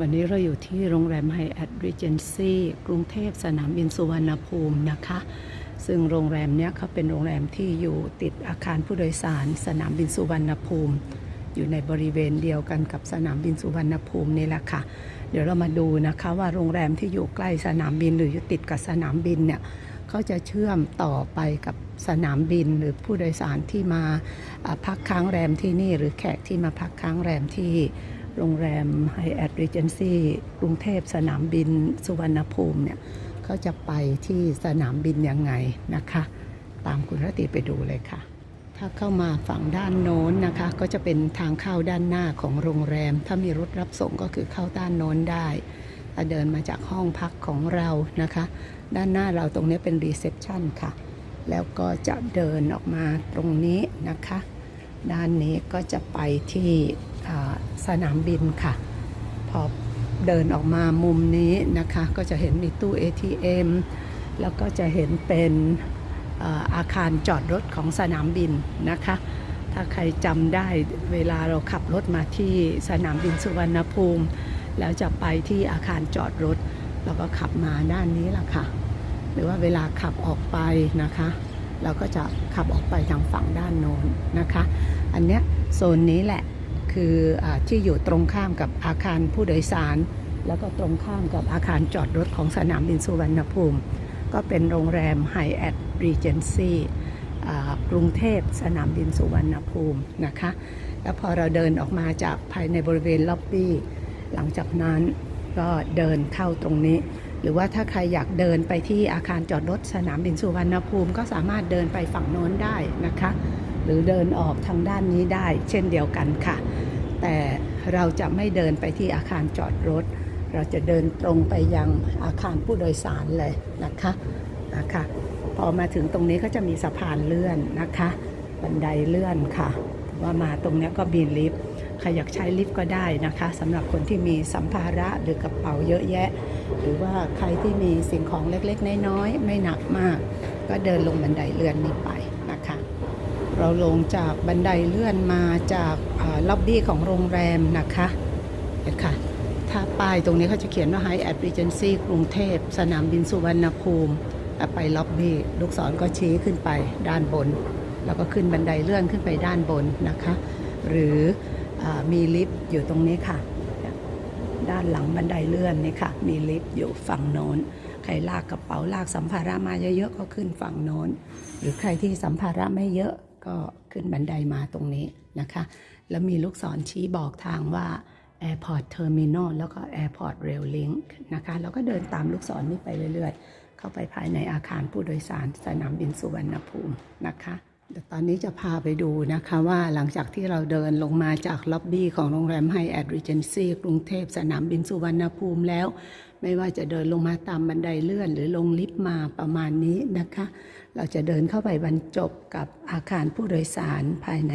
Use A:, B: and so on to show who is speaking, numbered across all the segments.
A: วันนี้เราอยู่ที่โรงแรมไฮแอทรีเจนซีกรุงเทพสนามบินสุวรรณภูมินะคะ ซึ่งโรงแรมเนี้ยเขาเป็นโรงแรมที่อยู่ติดอาคารผู้โดยสารสนามบินสุวรรณภูมิ อยู่ในบริเวณเดียวกันกับสนามบินสุวรรณภูมินี่แหละค่ะ เดี๋ยวเรามาดูนะคะว่าโรงแรมที่อยู่ใกล้สนามบินหรืออยู่ติดกับสนามบินเนี่ยเขาจะเชื่อมต่อไปกับสนามบินหรือผู้โดยสารที่มาพักค้างแรมที่นี่ หรือแขกที่มาพักค้างแรมที่ โรงแรมไฮแอทรีเจนซีกรุงเทพสนามบินสุวรรณภูมิเนี่ยเขาจะไปที่สนามบินยังไงนะคะ ตามคุณรติไปดูเลยค่ะ ถ้าเข้ามาฝั่งด้านโน้นนะคะ ก็จะเป็นทางเข้าด้านหน้าของโรงแรม ถ้ามีรถรับส่งก็คือเข้าด้านโน้นได้ถ้าเดินมาจากห้องพักของเรานะคะ ด้านหน้าเราตรงนี้เป็นรีเซพชันค่ะ แล้วก็จะเดินออกมาตรงนี้นะคะ ด้านนี้ก็จะไปที่ สนามบินค่ะ พอเดินออกมามุมนี้นะคะ ก็จะเห็นมีตู้ ATM แล้วก็จะเห็นเป็นอาคารจอดรถของสนามบินนะคะ ถ้าใครจำได้เวลาเราขับรถมาที่สนามบินสุวรรณภูมิ แล้วจะไปที่อาคารจอดรถ เราก็ขับมาด้านนี้แหละค่ะ หรือว่าเวลาขับออกไปนะคะ เราก็จะขับออกไปทางฝั่งด้านโน้นนะคะ อันเนี้ยโซนนี้แหละ คืออที่อยู่ตรงข้ามกับอาคารผู้โดยสาร แล้วก็ตรงข้ามกับอาคารจอดรถของสนามบินสุวรรณภูมิ ก็เป็นโรงแรมไฮแอทรีเจนซีกรุงเทพสนามบินสุวรรณภูมินะคะ แล้วพอเราเดินออกมาจากภายในบริเวณล็อบบี้ หลังจากนั้นก็เดินเข้าตรงนี้ หรือว่าถ้าใครอยากเดินไปที่อาคารจอดรถสนามบินสุวรรณภูมิ ก็สามารถเดินไปฝั่งโน้นได้นะคะ หรือเดินออกทางด้านนี้ได้ เช่นเดียวกันค่ะ แต่เราจะไม่เดินไปที่อาคารจอดรถ เราจะเดินตรงไปยังอาคารผู้โดยสารเลยนะคะนะคะพอมาถึงตรงนี้ก็จะมีสะพานเลื่อนนะคะ บันไดเลื่อนค่ะ ว่ามาตรงนี้ก็มีลิฟต์ใครอยากใช้ลิฟต์ก็ได้นะคะสำหรับคนที่มีสัมภาระหรือกระเป๋าเยอะแยะ หรือว่าใครที่มีสิ่งของเล็กๆ น้อยๆ ไม่หนักมาก ก็เดินลงบันไดเลื่อนนี้ไป เราลงจากบันไดเลื่อนมาจากล็อบบี้ของโรงแรมนะคะเห็นค่ะ ถ้าป้ายตรงนี้เขาจะเขียนว่า High at Regency กรุงเทพ สนามบินสุวรรณภูมิไปล็อบบี้ลูกศรก็ชี้ขึ้นไปด้านบน แล้วก็ขึ้นบันไดเลื่อนขึ้นไปด้านบนนะคะ หรืออมีลิฟต์อยู่ตรงนี้ค่ะ ด้านหลังบันไดเลื่อนนี่ค่ะ มีลิฟต์อยู่ฝั่งโน้นใครลากกระเป๋าลากสัมภาระมาเยอะๆก็ขึ้นฝั่งโน้น หรือใครที่สัมภาระไม่เยอะ ก็ขึ้นบันไดมาตรงนี้นะคะ แล้วมีลูกศรชี้บอกทางว่า Airport Terminal แล้วก็ Airport Rail Link นะคะ แล้วก็เดินตามลูกศรนี้ไปเรื่อยๆ เข้าไปภายในอาคารผู้โดยสารสนามบินสุวรรณภูมินะคะ เดี๋ยวตอนนี้จะพาไปดูนะคะว่าหลังจากที่เราเดินลงมาจากล็อบบี้ของโรงแรมไฮแอทรีเจนซีกรุงเทพสนามบินสุวรรณภูมิแล้ว ไม่ว่าจะเดินลงมาตามบันไดเลื่อน หรือลงลิฟต์มาประมาณนี้นะคะ เราจะเดินเข้าไปบรรจบกับอาคารผู้โดยสารภายใน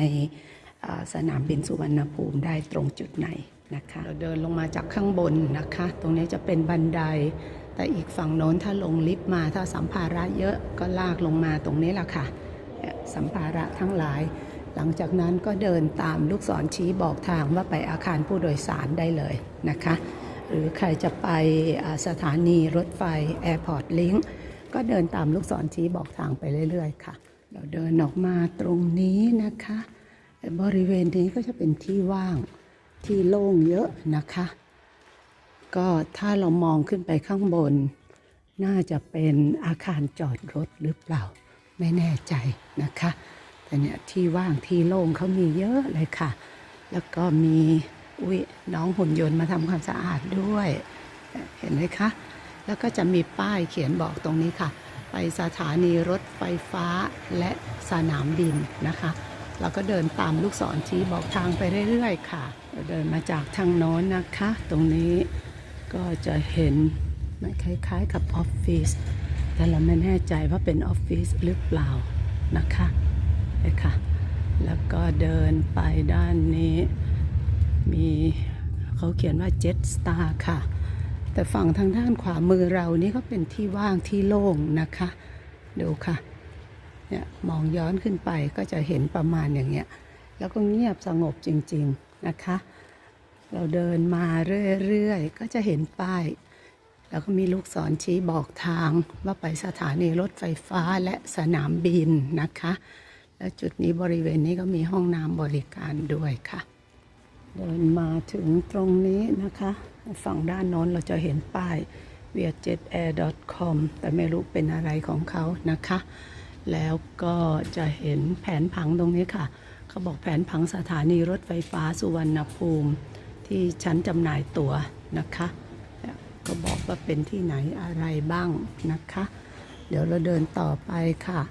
A: สนามบินสุวรรณภูมิได้ตรงจุดไหนนะคะเราเดินลงมาจากข้างบนนะคะ ตรงนี้จะเป็นบันได แต่อีกฝั่งโน้นถ้าลงลิฟต์มาถ้าสัมภาระเยอะก็ลากลงมาตรงนี้แหละค่ะเนี่ย สัมภาระทั้งหลาย หลังจากนั้นก็เดินตามลูกศรชี้บอกทางว่าไปอาคารผู้โดยสารได้เลยนะคะ หรือใครจะไปสถานีรถไฟ Airport Link ก็เดินตามลูกศรชี้บอกทางไปเรื่อยๆค่ะ เราเดินออกมาตรงนี้นะคะ บริเวณนี้ก็จะเป็นที่ว่างที่โล่งเยอะนะคะ ก็ถ้าเรามองขึ้นไปข้างบน น่าจะเป็นอาคารจอดรถหรือเปล่า ไม่แน่ใจนะคะ แต่เนี่ยที่ว่างที่โล่งเขามีเยอะเลยค่ะ แล้วก็มีอุ้ยน้องหุ่นยนต์มาทำความสะอาดด้วย เห็นไหมคะ แล้วก็จะมีป้ายเขียนบอกตรงนี้ค่ะ ไปสถานีรถไฟฟ้าและสนามบินนะคะเราก็เดินตามลูกศรชี้บอกทางไปเรื่อยๆ ค่ะ เดินมาจากทางโน้นนะคะ ตรงนี้ก็จะเห็นมันคล้ายๆกับออฟฟิศ แต่เราไม่แน่ใจว่าเป็นออฟฟิศหรือเปล่านะคะเลยค่ะ แล้วก็เดินไปด้านนี้ มีเขาเขียนว่า Jet Star ค่ะ แต่ฝั่งทางด้านขวามือเรานี่ก็เป็นที่ว่างที่โล่งนะคะ ดูค่ะ เนี่ยมองย้อนขึ้นไปก็จะเห็นประมาณอย่างเงี้ย แล้วก็เงียบสงบจริง ๆ นะคะ เราเดินมาเรื่อย ๆ ก็จะเห็นป้าย แล้วก็มีลูกศรชี้บอกทางว่าไปสถานีรถไฟฟ้าและสนามบินนะคะ และจุดนี้บริเวณนี้ก็มีห้องน้ำบริการด้วยค่ะ เดินมาถึงตรงนี้นะคะ ฝั่งด้านโน้นเราจะเห็นป้าย vietjetair.com แต่ไม่รู้เป็นอะไรของเขานะคะ แล้วก็จะเห็นแผนผังตรงนี้ค่ะ เขาบอกแผนผังสถานีรถไฟฟ้าสุวรรณภูมิ ที่ชั้นจำหน่ายตั๋วนะคะ ก็บอกว่าเป็นที่ไหนอะไรบ้างนะคะ เดี๋ยวเราเดินต่อไปค่ะ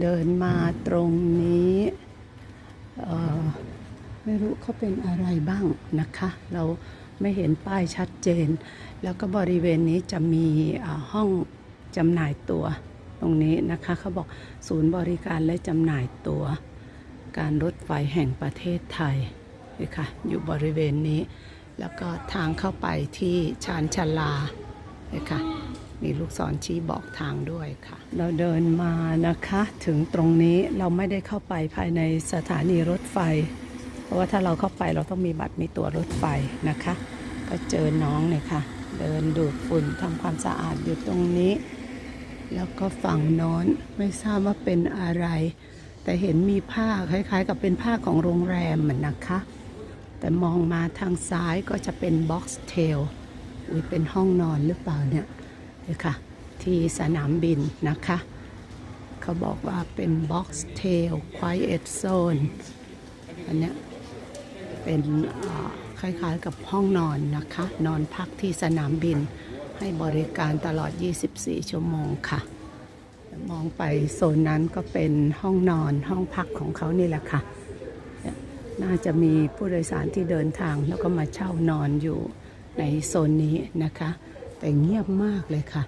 A: เดินมาตรงนี้ไม่รู้เขาเป็นอะไรบ้างนะคะ เราไม่เห็นป้ายชัดเจน แล้วก็บริเวณนี้จะมีห้องจำหน่ายตั๋วตรงนี้นะคะเขาบอกศูนย์บริการและจำหน่ายตั๋วการรถไฟแห่งประเทศไทยนี่ค่ะอยู่บริเวณนี้ แล้วก็ทางเข้าไปที่ชานชาลานี่ค่ะ มีลูกศรชี้บอกทางด้วยค่ะ เราเดินมานะคะถึงตรงนี้เราไม่ได้เข้าไปภายในสถานีรถไฟ เพราะว่าถ้าเราเข้าไปเราต้องมีบัตรมีตั๋วรถไฟนะคะ ก็เจอน้องเนี่ยค่ะ เดินดูดฝุ่นทำความสะอาดอยู่ตรงนี้ แล้วก็ฝั่งน้นไม่ทราบว่าเป็นอะไร แต่เห็นมีผ้าคล้ายๆ กับเป็นผ้าของโรงแรมเหมือนนะคะ แต่มองมาทางซ้ายก็จะเป็นบ็อกซ์เทลอุ้ยเป็นห้องนอนหรือเปล่าเนี่ยเดี๋ยวค่ะ ที่สนามบินนะคะ เขาบอกว่าเป็นบ็อกซ์เทล quiet zone อันเนี้ยเป็นคล้ายๆกับห้องนอนนะคะ นอนพักที่สนามบินให้บริการตลอด 24 ชั่วโมงค่ะ มองไปโซนนั้นก็เป็นห้องนอนห้องพักของเขานี่แหละค่ะ น่าจะมีผู้โดยสารที่เดินทาง แล้วก็มาเช่านอนอยู่ในโซนนี้นะคะ แต่เงียบมากเลยค่ะ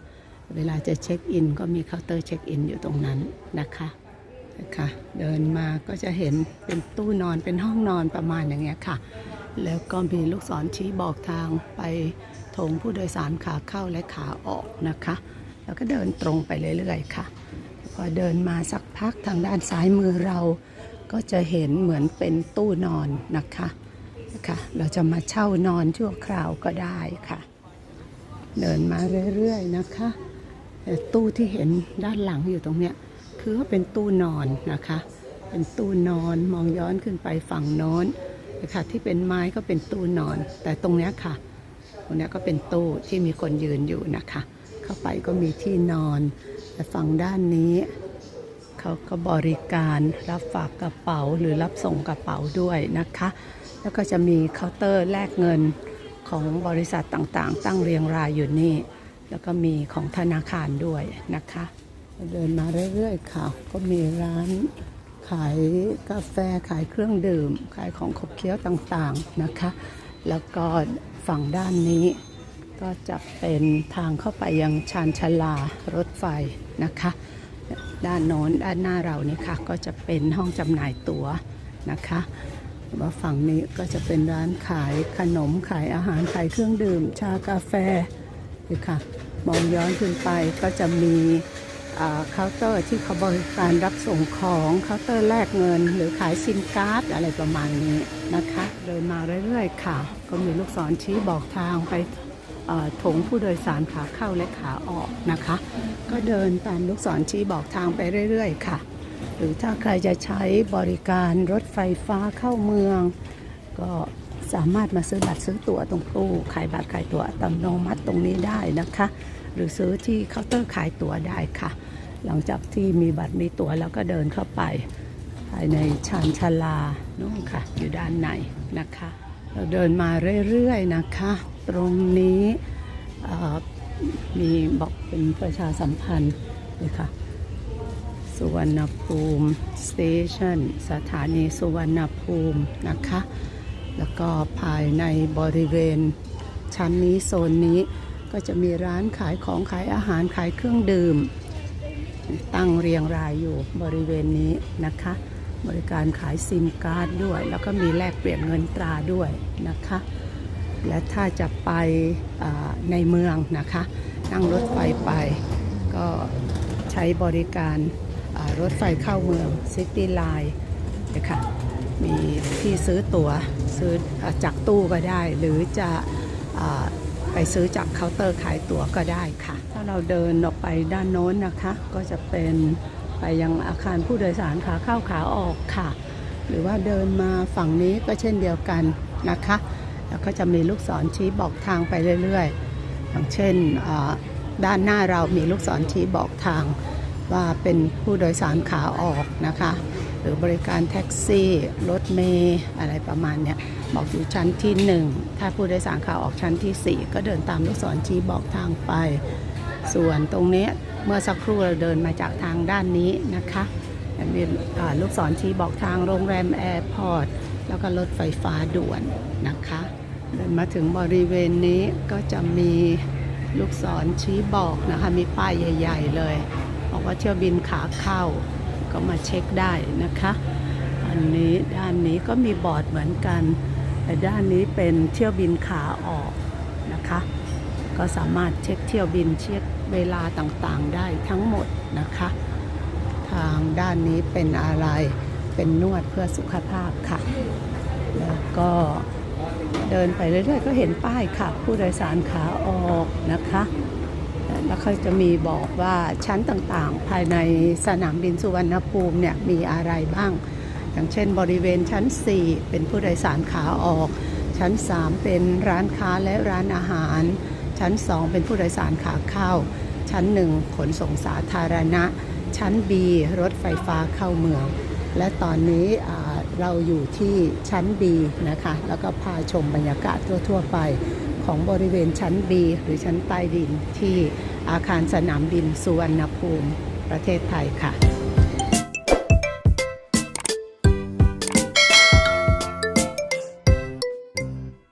A: เวลาจะเช็คอิน ก็มีเคาน์เตอร์เช็คอินอยู่ตรงนั้นนะคะนะคะเดินมาก็จะเห็นเป็นตู้นอนเป็นห้องนอนประมาณอย่างเงี้ยค่ะ แล้วก็มีลูกศรชี้บอกทางไปโถงผู้โดยสารขาเข้าและขาออกนะคะ แล้วก็เดินตรงไปเรื่อยๆค่ะ พอเดินมาสักพักทางด้านซ้ายมือเรา ก็จะเห็นเหมือนเป็นตู้นอนนะคะนะคะเราจะมาเช่านอนชั่วคราวก็ได้ค่ะ เดินมาเรื่อยๆนะคะต่ตู้ที่เห็นด้านหลังอยู่ตรงเนี้ยคือว่าเป็นตู้นอนนะคะ เป็นตู้นอนมองย้อนขึ้นไปฝั่งโน้นนะคะที่เป็นไม้ก็เป็นตู้นอน แต่ตรงเนี้ยค่ะ ตรงเนี้ยก็เป็นตู้ที่มีคนยืนอยู่นะคะ เข้าไปก็มีที่นอนแต่ฝั่งด้านนี้ เขาก็บริการรับฝากกระเป๋าหรือรับส่งกระเป๋าด้วยนะคะ แล้วก็จะมีเคาน์เตอร์แลกเงินของบริษัทต่างๆ ตั้งเรียงรายอยู่นี่ แล้วก็มีของธนาคารด้วยนะคะ เดินมาเรื่อยๆค่ะ ก็มีร้านขายกาแฟขายเครื่องดื่ม ขายของขบเคี้ยวต่างๆนะคะ แล้วก็ฝั่งด้านนี้ ก็จะเป็นทางเข้าไปยังชานชาลารถไฟนะคะ ด้านโน้นด้านหน้าเรานี่ค่ะก็จะเป็นห้องจำหน่ายตั๋วนะคะว่าฝั่งนี้ก็จะเป็นร้านขายขนมขายอาหารขายเครื่องดื่ม ชากาแฟนี่ค่ะมองย้อนขึ้นไปก็จะมีเคาน์เตอร์ที่เขาบริการรับส่งของเคาน์เตอร์แลกเงิน หรือขายซิมการ์ดอะไรประมาณนี้นะคะ เดินมาเรื่อยๆค่ะ ก็มีลูกศรชี้บอกทางไป โถงผู้โดยสารขาเข้าและขาออกนะคะ ก็เดินตามลูกศรชี้บอกทางไปเรื่อยๆ ค่ะ หรือถ้าใครจะใช้บริการรถไฟฟ้าเข้าเมือง ก็สามารถมาซื้อบัตรซื้อตั๋วตรงตู้ขายบัตรขายตั๋วอัตโนมัติตรงนี้ได้นะคะ หรือซื้อที่เคาน์เตอร์ขายตั๋วได้ค่ะ หลังจากที่มีบัตรมีตั๋วแล้วก็เดินเข้าไป ภายในชานชาลานู่นค่ะ อยู่ด้านในนะคะ เราเดินมาเรื่อยๆนะคะ ตรงนี้มีบอกเป็นประชาสัมพันธ์เลยค่ะ สุวรรณภูมิสเตชันสถานีสุวรรณภูมินะคะ แล้วก็ภายในบริเวณชั้นนี้โซนนี้ก็จะมีร้านขายของขายอาหารขายเครื่องดื่ม ตั้งเรียงรายอยู่บริเวณนี้นะคะ บริการขายซิมการ์ดด้วย แล้วก็มีแลกเปลี่ยนเงินตราด้วยนะคะ และถ้าจะไปในเมืองนะคะ นั่งรถไฟไป ก็ใช้บริการรถไฟเข้าเมืองซิตี้ไลน์นะคะมีที่ซื้อตั๋วซื้อจากตู้ก็ได้ หรือจะอ่อไปซื้อจากเคาน์เตอร์ขายตั๋วก็ได้ค่ะ ถ้าเราเดินออกไปด้านโน้นนะคะ ก็จะเป็นไปยังอาคารผู้โดยสารขาเข้าขาออกค่ะ หรือว่าเดินมาฝั่งนี้ก็เช่นเดียวกันนะคะ แล้วก็จะมีลูกศรชี้บอกทางไปเรื่อยๆ อย่างเช่นด้านหน้าเรามีลูกศรชี้บอกทางว่าเป็นผู้โดยสารขาออกนะคะ หรือบริการแท็กซี่ รถเมย์อะไรประมาณเนี้ยบอกอยู่ชั้นที่ 1 ถ้าผู้โดยสารขาออกชั้นทีสี่ 4 ก็เดินตามลูกศรชี้บอกทางไป ส่วนตรงนี้เมื่อสักครู่เราเดินมาจากทางด้านนี้นะคะมีลูกศรชี้บอกทางโรงแรมแอร์พอร์ต แล้วก็รถไฟฟ้าด่วนนะคะเดินมาถึงบริเวณนี้ก็จะมีลูกศรชี้บอกนะคะ มีป้ายใหญ่ ๆ เลยบอกว่าเที่ยวบินขาเข้าก็มาเช็คได้นะคะ อันนี้ด้านนี้ก็มีบอร์ดเหมือนกัน แต่ด้านนี้เป็นเที่ยวบินขาออกนะคะ ก็สามารถเช็คเที่ยวบินเช็คเวลาต่างๆได้ทั้งหมดนะคะ ทางด้านนี้เป็นอะไร เป็นนวดเพื่อสุขภาพค่ะ แล้วก็เดินไปเรื่อยๆ ก็เห็นป้ายค่ะ ผู้โดยสารขาออกนะคะ แล้วเขาจะมีบอกว่าชั้นต่างๆ ภายในสนามบินสุวรรณภูมิเนี่ยมีอะไรบ้าง อย่างเช่นบริเวณชั้น 4 เป็นผู้โดยสารขาออก ชั้น 3 เป็นร้านค้าและร้านอาหาร ชั้น 2 เป็นผู้โดยสารขาเข้า ชั้น 1 ขนส่งสาธารณะ ชั้น B รถไฟฟ้าเข้าเมือง และตอนนี้เราอยู่ที่ชั้น B นะคะ แล้วก็พาชมบรรยากาศทั่ว ๆ ไปของบริเวณชั้น B หรือชั้นใต้ดินที่อาคารสนามบินสุวรรณภูมิประเทศไทยค่ะ